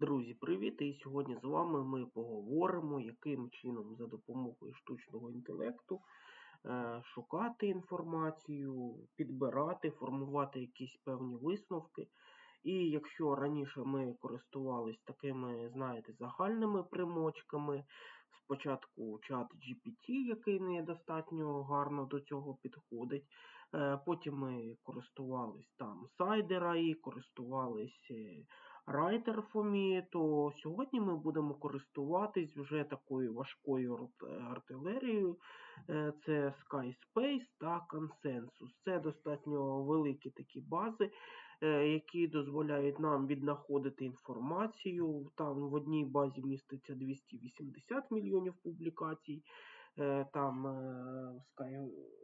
Друзі, привіт! І сьогодні з вами ми поговоримо, яким чином за допомогою штучного інтелекту е, шукати інформацію, підбирати, формувати якісь певні висновки. І якщо раніше ми користувались такими, знаєте, загальними примочками, спочатку чат GPT, який не достатньо гарно до цього підходить, е, потім ми користувались там Сайдера і користувались е, Writer for то сьогодні ми будемо користуватись вже такою важкою артилерією. Е, Це SkySpace та Consensus. Це достатньо великі такі бази, е, які дозволяють нам віднаходити інформацію. Там в одній базі міститься 280 мільйонів публікацій. е, Там е, Sky е,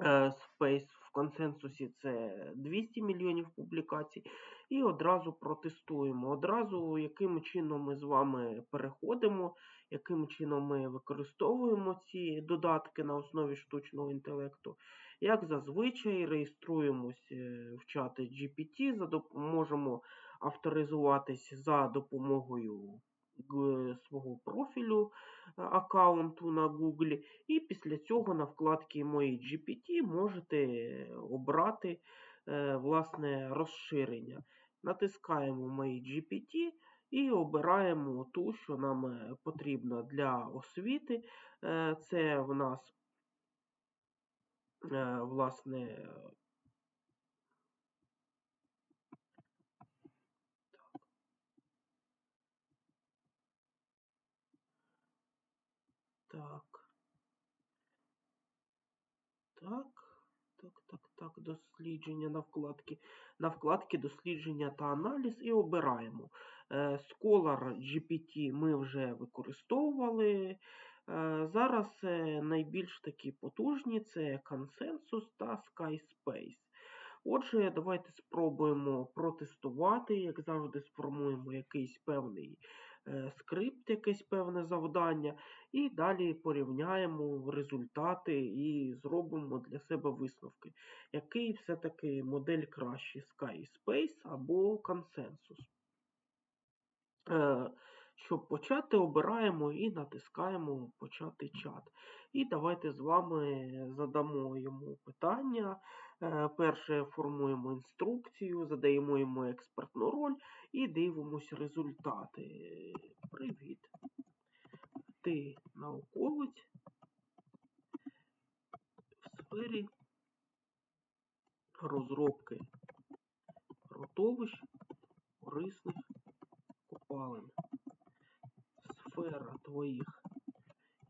Space в консенсусі це 200 мільйонів публікацій. І одразу протестуємо. Одразу, яким чином ми з вами переходимо, яким чином ми використовуємо ці додатки на основі штучного інтелекту. Як зазвичай, реєструємось е, в чати GPT, можемо авторизуватись за допомогою свого профілю аккаунту на Google. І після цього на вкладці Мої GPT можете обрати е, власне розширення. Натискаємо Мої GPT і обираємо ту, що нам е, потрібно для освіти. Е, Це в нас е, власне. Так. Так. Так, так, так, дослідження на вкладки. На вкладки дослідження та аналіз і обираємо. Е, Scholar GPT ми вже використовували. Е, Зараз найбільш такі потужні це Consensus та SkySpace. Отже, давайте спробуємо протестувати, як завжди, сформуємо якийсь певний скрипт, якесь певне завдання, і далі порівняємо результати і зробимо для себе висновки, який все-таки модель краще SkySpace або Consensus. Е, Щоб почати, обираємо і натискаємо Почати чат. І давайте з вами задамо йому питання. Е, Перше формуємо інструкцію, задаємо йому експертну роль і дивимося результати. Привіт. Ти науковець в сфері розробки родовищ корисних копалин. Сфера твоїх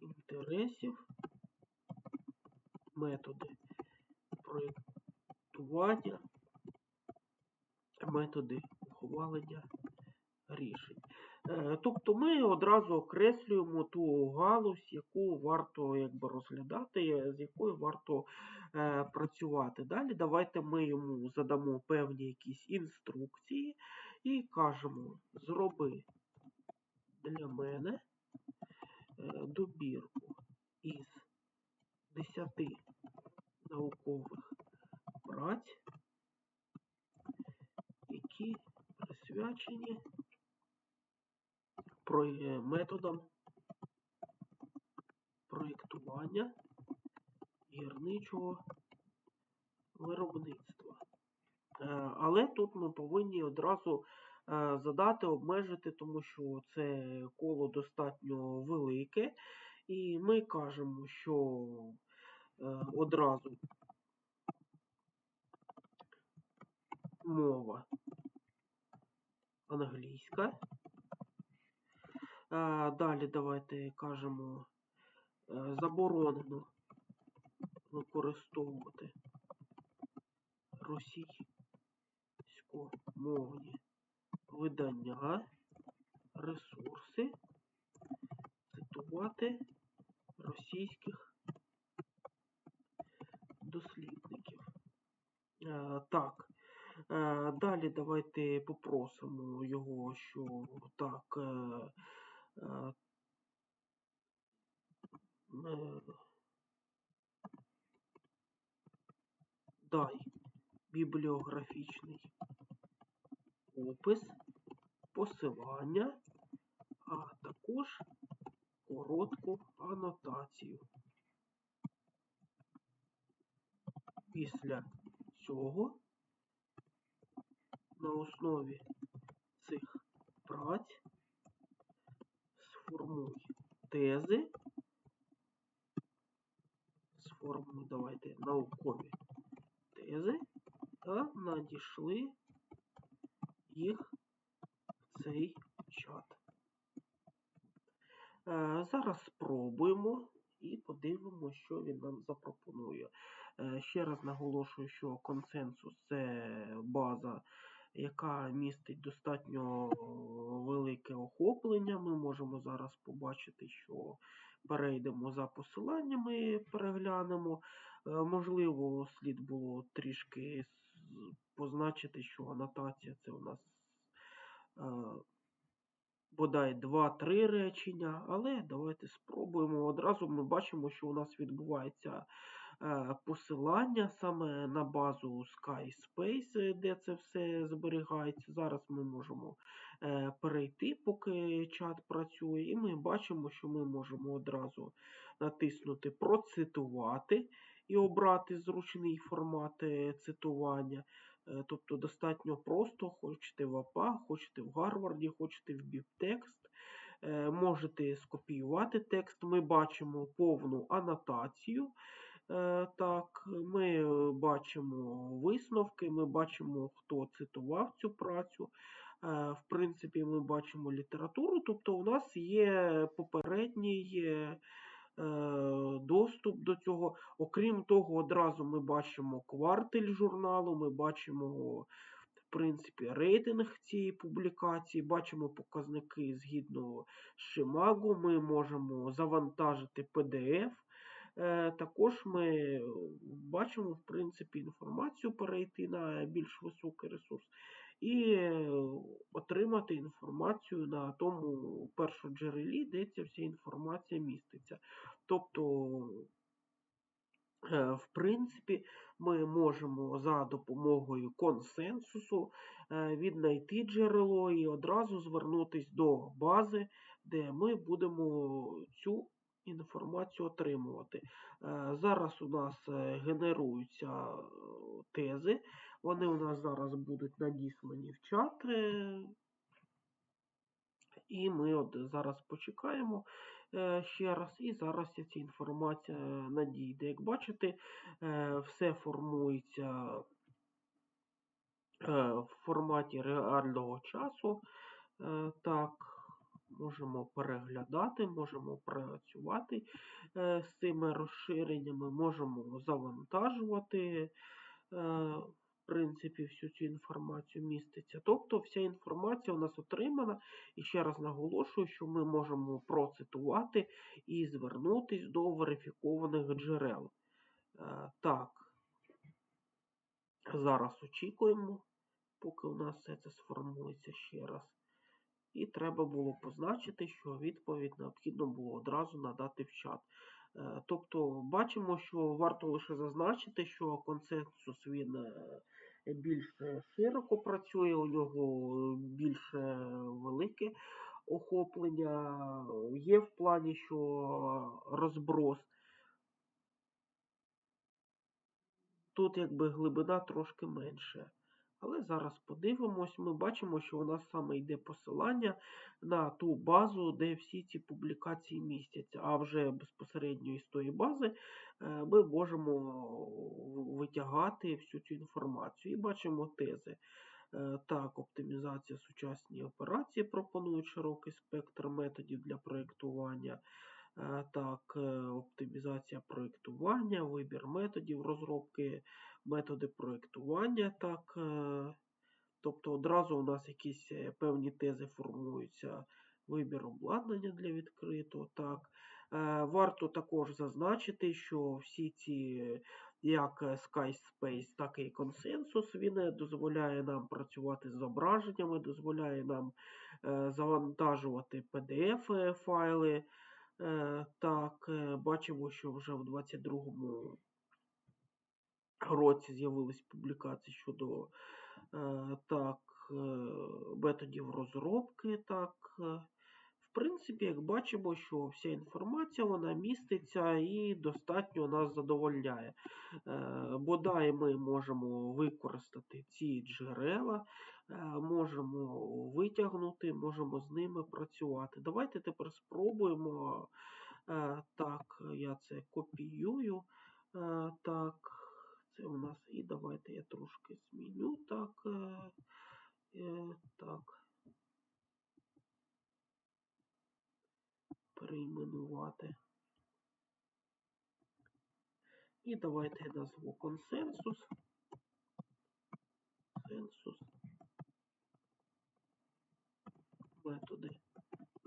інтересів, методи проєктування, методи ухвалення рішень. Е, Тобто ми одразу окреслюємо ту галузь, яку варто якби, розглядати, з якою варто е, працювати. Далі давайте ми йому задамо певні якісь інструкції і кажемо, зроби для мене е, добірку із 10 наукових праць, які присвячені е, методам проєктування гірничого виробництва. Е, Але тут ми повинні одразу е, задати, обмежити, тому що це коло достатньо велике, і ми кажемо, що одразу мова англійська. Е, Далі давайте кажемо е, заборонено використовувати російськомовні видання, ресурси, цитувати російських дослідників. Е, Так. Далі давайте попросимо його, що так. е, е, е, Дай бібліографічний опис посилання, а також коротку анотацію. Після цього на основі цих праць сформуй тези, сформуй, давайте, наукові тези та надійшли їх в цей чат. Е, Зараз спробуємо і подивимося, що він нам запропонує. Е, Ще раз наголошую, що консенсус це база, яка містить достатньо велике охоплення. Ми можемо зараз побачити, що перейдемо за посиланнями, переглянемо. Е, Можливо, слід було трішки позначити, що анотація це у нас е, бодай 2-3 речення, але давайте спробуємо. Одразу ми бачимо, що у нас відбувається е, посилання саме на базу SkySpace, е, де це все зберігається. Зараз ми можемо е, перейти, поки чат працює, і ми бачимо, що ми можемо одразу натиснути Процитувати і обрати зручний формат е, цитування. Е, Тобто достатньо просто, хочете в АПА, хочете в Гарварді, хочете в Біптекст. Е, Можете скопіювати текст. Ми бачимо повну анотацію. Е, Так, ми е, бачимо висновки, ми бачимо, хто цитував цю працю. Е, В принципі, ми бачимо літературу, тобто у нас є попередній доступ до цього. Окрім того, одразу ми бачимо квартель журналу, ми бачимо, в принципі, рейтинг цієї публікації, бачимо показники згідно з Шимагу, ми можемо завантажити PDF. Е, Також ми бачимо, в принципі, інформацію, перейти на більш високий ресурс і е, отримати інформацію на тому першоджерелі, де ця вся інформація міститься. Тобто, е, в принципі, ми можемо за допомогою консенсусу е, віднайти джерело і одразу звернутися до бази, де ми будемо цю інформацію отримувати. Е, Зараз у нас е, генеруються е, тези, вони у нас зараз будуть надіслані в чат. І ми от зараз почекаємо ще раз, і зараз ця інформація надійде. Як бачите, все формується в форматі реального часу. Так, можемо переглядати, можемо працювати е, з цими розширеннями, можемо завантажувати. е, В принципі, всю цю інформацію міститься. Тобто вся інформація у нас отримана. І ще раз наголошую, що ми можемо процитувати і звернутись до верифікованих джерел. Е, Так, зараз очікуємо, поки у нас все це сформується ще раз. І треба було позначити, що відповідь необхідно було одразу надати в чат. Е, Тобто бачимо, що варто лише зазначити, що консенсус він е, більш широко працює, у нього більш велике охоплення, є в плані, що розброс. Тут якби глибина трошки менше. Але зараз подивимось, ми бачимо, що у нас саме йде посилання на ту базу, де всі ці публікації містяться. А вже безпосередньо із тої бази е, ми можемо витягати всю цю інформацію. І бачимо тези. Е, Так, оптимізація сучасні операції пропонують широкий спектр методів для проєктування. Е, Так, оптимізація проєктування, вибір методів розробки, методи проєктування. Так, е, тобто одразу у нас якісь е, певні тези формуються. Вибір обладнання для відкритого. Так. Е, Варто також зазначити, що всі ці, як SkySpace, так і консенсус, він дозволяє нам працювати з зображеннями, дозволяє нам завантажувати PDF-файли. Так, бачимо, що вже в 22-му році з'явились публікації щодо е, так, е, методів розробки. Так, е. в принципі, як бачимо, що вся інформація вона міститься і достатньо нас задовольняє. Бодай ми можемо використати ці джерела, можемо витягнути, можемо з ними працювати. Давайте тепер спробуємо. Так, я це копіюю. Так, це у нас і давайте я трошки зміню. Так, е, е, так. Перейменувати. І давайте я назву консенсус. Консенсус. Методи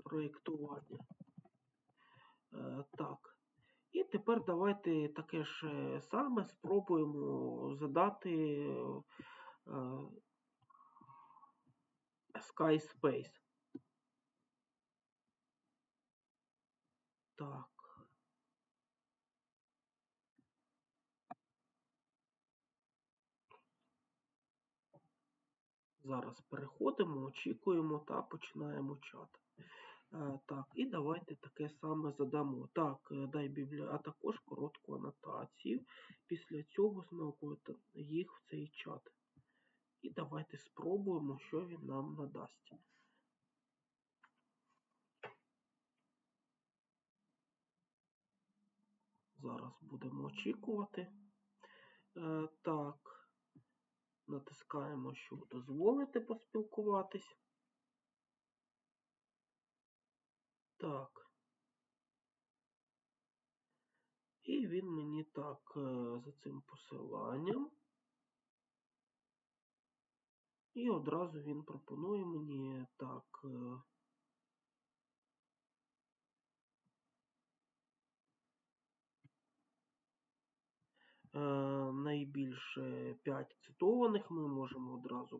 проєктування. Е, так. І тепер давайте таке ж е, саме спробуємо задати е, SkySpace. Так. Зараз переходимо, очікуємо та починаємо чат. Так, і давайте таке саме задамо. Так, е, дай біблі... а також коротку анотацію. Після цього знову їх в цей чат. І давайте спробуємо, що він нам надасть. Зараз будемо очікувати. Е, Так, натискаємо, що дозволити поспілкуватись. Так. І він мені так е, за цим посиланням. І одразу він пропонує мені так. е, е, Найбільше 5 цитованих ми можемо одразу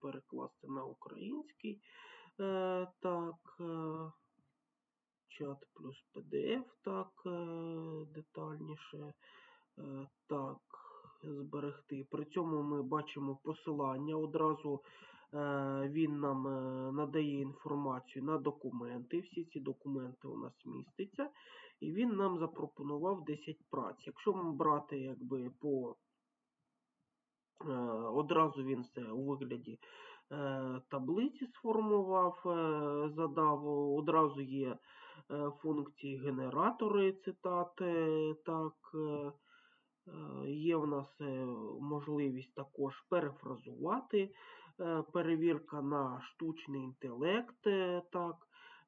перекласти на український. Так, чат плюс PDF, так, е, детальніше. Е, Так, зберегти. При цьому ми бачимо посилання. Одразу е, він нам надає інформацію на документи. Всі ці документи у нас містяться. І він нам запропонував 10 праць. Якщо ми брати якби по одразу він все у вигляді таблиці сформував, задав, одразу є функції генератори цитати. Так, е, е, є в нас е, можливість також перефразувати, е, перевірка на штучний інтелект. е, Так,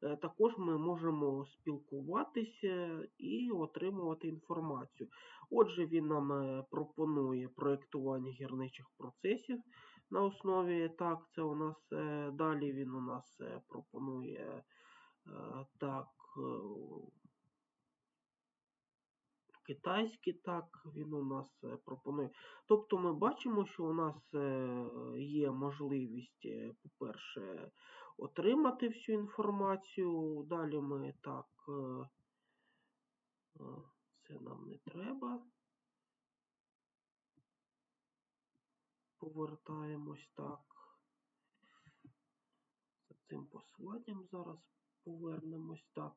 Е, також ми можемо спілкуватися і отримувати інформацію. Отже, він нам е, пропонує проєктування гірничих процесів на основі так, це у нас е, далі він у нас е, пропонує е, так. е, Китайський так, він у нас е, пропонує. Тобто ми бачимо, що у нас е, є можливість, е, по-перше, отримати всю інформацію. Далі ми так, е, е, це нам не треба. Повертаємось так. За цим посиланням зараз повернемось так.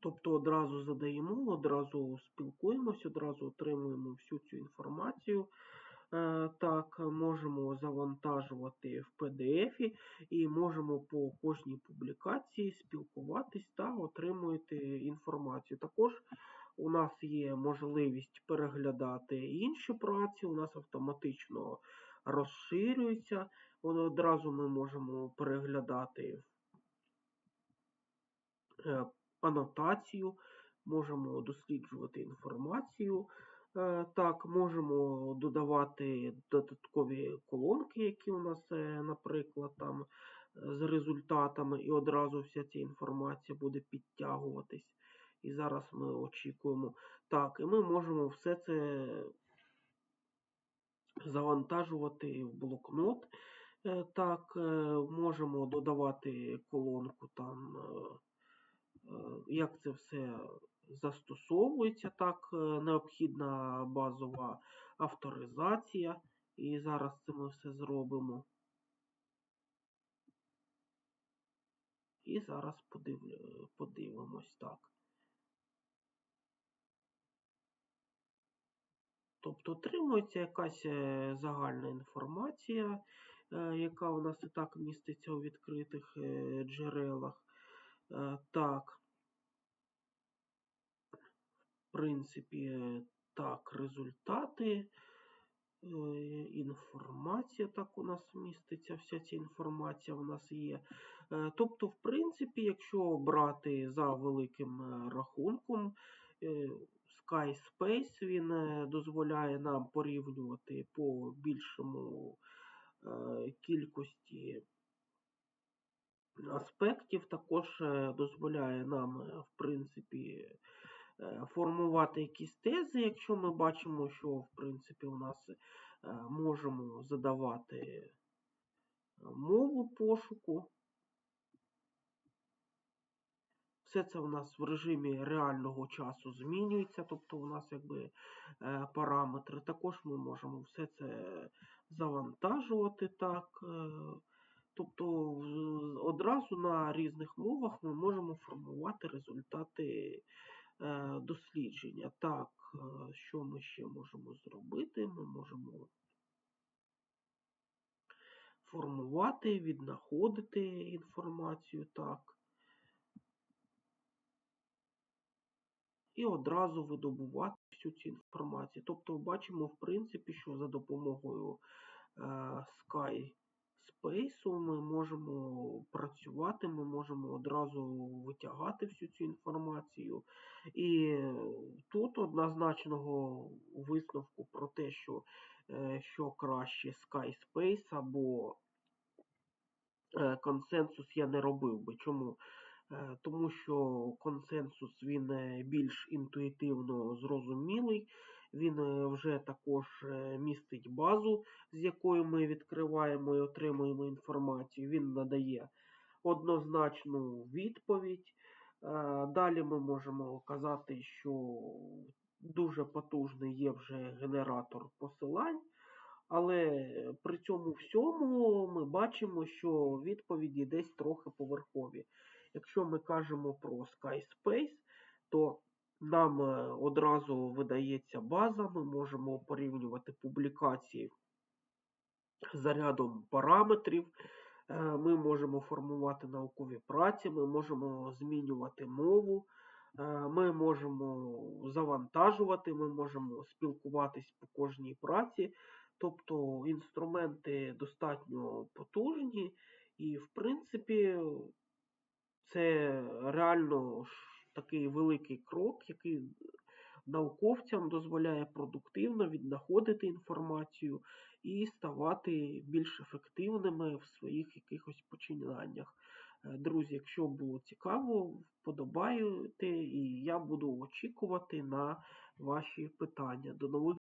Тобто одразу задаємо, одразу спілкуємось, одразу отримуємо всю цю інформацію. Е, Так, можемо завантажувати в PDF і можемо по кожній публікації спілкуватись та отримувати інформацію. Також у нас є можливість переглядати інші праці, у нас автоматично розширюється. Одразу ми можемо переглядати е, анотацію, можемо досліджувати інформацію. Е, Так, можемо додавати додаткові колонки, які у нас, е, наприклад, там з результатами, і одразу вся ця інформація буде підтягуватись. І зараз ми очікуємо. Так, і ми можемо все це завантажувати в блокнот. Е, Так, е, можемо додавати колонку там. е, е, як це все застосовується, так, е, необхідна базова авторизація. І зараз це ми все зробимо. І зараз подивлю, подивимось так. Тобто отримується якась е, загальна інформація, е, яка у нас і так міститься у відкритих е, джерелах. Е, Так, в принципі, е, так, результати, е, інформація так у нас міститься, вся ця інформація у нас є. Е, Тобто, в принципі, якщо брати за великим е, рахунком, е, SkySpace він е, дозволяє нам порівнювати по більшому е, кількості аспектів, також е, дозволяє нам, е, в принципі, е, формувати якісь тези, якщо ми бачимо, що, в принципі, у нас е, можемо задавати е, мову пошуку. Все це у нас в режимі реального часу змінюється, тобто у нас якби е, параметри. Також ми можемо все це завантажувати так. е, Тобто одразу на різних мовах ми можемо формувати результати е, дослідження. Так, е, що ми ще можемо зробити? Ми можемо формувати, віднаходити інформацію так. І одразу видобувати всю цю інформацію. Тобто бачимо, в принципі, що за допомогою е, SkySpace ми можемо працювати, ми можемо одразу витягати всю цю інформацію. І тут однозначного висновку про те, що, е, що краще SkySpace або е, консенсус я не робив би. Чому? Е, Тому що консенсус він е, більш інтуїтивно зрозумілий, він е, вже також містить базу, з якою ми відкриваємо і отримуємо інформацію. Він надає однозначну відповідь. Далі ми можемо казати, що дуже потужний є вже генератор посилань. Але при цьому всьому ми бачимо, що відповіді десь трохи поверхові. Якщо ми кажемо про SkySpace, то нам е, одразу видається база, ми можемо порівнювати публікації за рядом параметрів, е, ми можемо формувати наукові праці, ми можемо змінювати мову, е, ми можемо завантажувати, ми можемо спілкуватись по кожній праці. Тобто інструменти достатньо потужні, і, в принципі, це реально такий великий крок, який науковцям дозволяє продуктивно віднаходити інформацію і ставати більш ефективними в своїх якихось починаннях. Е, Друзі, якщо було цікаво, вподобайте, і я буду очікувати на ваші питання. До нових